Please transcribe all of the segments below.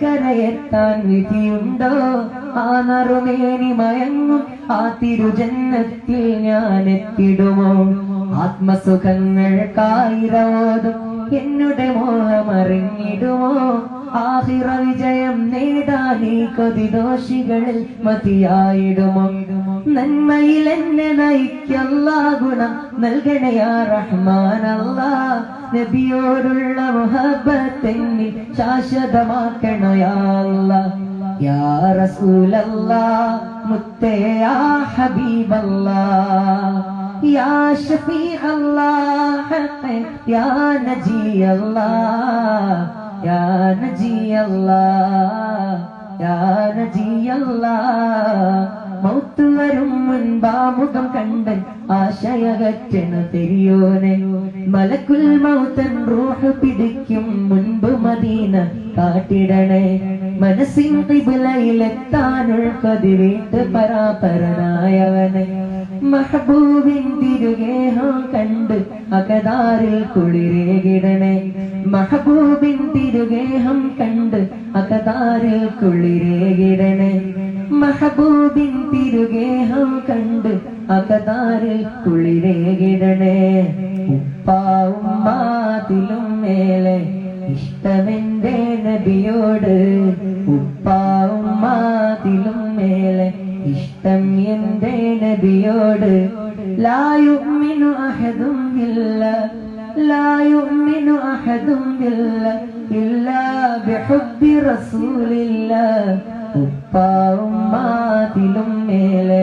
അക്കരയെത്താൻ വിധിയുണ്ടോ? ആ നറുമേനി മയങ്ങും. ആ തിരുജന്നത്തിൽ ഞാൻ എത്തിടുമോ ആത്മസുഖങ്ങൾ കായിരോതും എന്നുടെ മോഹമറിഞ്ഞിടുമോ ആഹിറ വിജയം നേടാൻ ഈ കൊതിദോഷികളിൽ മതിയായിടുമോ? നന്മയിൽ എന്നെ നയിക്കല്ലാ ഗുണം നൽകണയാ റഹ്മാനല്ല. നബിയോടുള്ള മുഹബത്തെന്നിൽ ശാശ്വതമാക്കണയാ യാ റസൂലല്ലാ മുത്തേ യാ ഹബീബല്ലാ. യാ ഷഫീഅല്ലാ ഹഖ് യാ നജിയല്ലാ യാ നജിയല്ലാ യാ നജിയല്ലാ മൗത്ത് വരും മുൻപാമുഖം കണ്ടൻ ആശയകറ്റണ തെരിയോനെ. മലക്കുൽ മൗത്തൻ റൂഹ് പിടിക്കും മുൻപ് മദീന കാട്ടിടണേ. മനസ്സിൻ കിബിലയിലെത്താനുൾ കതിരീട്ട് പരാപരനായവനെ. മഹബൂബിൻ തിരുഗേഹം കണ്ട് അകതാരിൽ കുളിരേകിടണേ മഹബൂബിൻ തിരുഗേഹം കണ്ട് അകതാരിൽ കുളിരേകിടണേ മഹബൂബിൻ തിരുഗേഹം കണ്ട് അകതാരിൽ കുളിരേകിടണേ ഉപ്പാവും മാതിലും മേലെ ഇഷ്ടമെന്റെ നബിയോട്. മേലെ ഇഷ്ടം എന്റെ നബിയോട് ലായുമിനു അഹദും ഇല്ല ലായുമിനു അഹദും ഇല്ല ഇല്ലാ ബിഹുബ്ബി റസൂലില്ല. ഉപ്പാവും മാതിലും മേലെ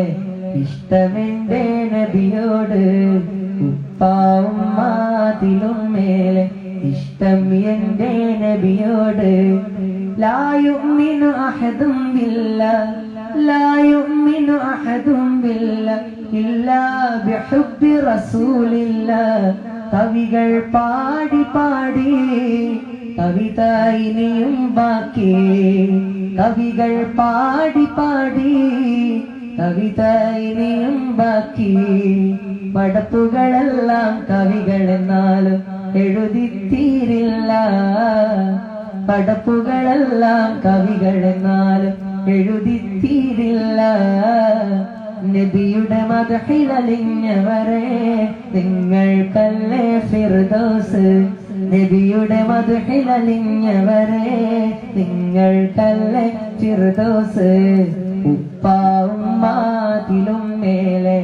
ഇഷ്ടമെന്റെ നബിയോട് ഉപ്പാവും മാതിലും മേലെ ഇഷ്ടം എന്റെ നബിയോട്. ലായുമിനു അഹദും ഇല്ല ലായുമിനു അഹദും إلا ഇല്ലാ رسول الله. കവികൾ പാടി പാടി കവിത ഇനിയും ബാക്കി. കവികൾ പാടി പാടി കവിത ഇനിയും ബാക്കി. പടപ്പുകളെല്ലാം കവികളെന്നാലും എഴുതിത്തീരില്ല. പടപ്പുകളെല്ലാം കവികളെന്നാലും എഴുതിത്തീരില്ല. നബിയുടെ മതഹിലലിഞ്ഞവരെ നിങ്ങൾക്കല്ലേ ഫിർദോസ്. നബിയുടെ മധുഹിലലിഞ്ഞവരെ നിങ്ങൾക്കല്ലേ ഫിർദോസ്. ഉപ്പാവും മാതിലും മേലെ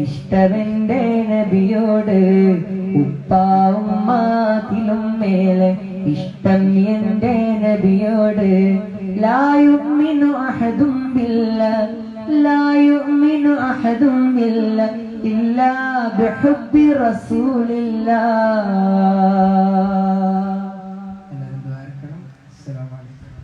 ഇഷ്ടവന്റെ നബിയോട്. ഉപ്പാവും മാതിലും മേലെ ഇഷ്ടം എന്റെ നബിയോട്. ലായുമിനു അഹദും ബില്ല ലായുമിനു അഹദും ബില്ല ഇല്ലാ ബിഹുബ്ബി റസൂലില്ലാ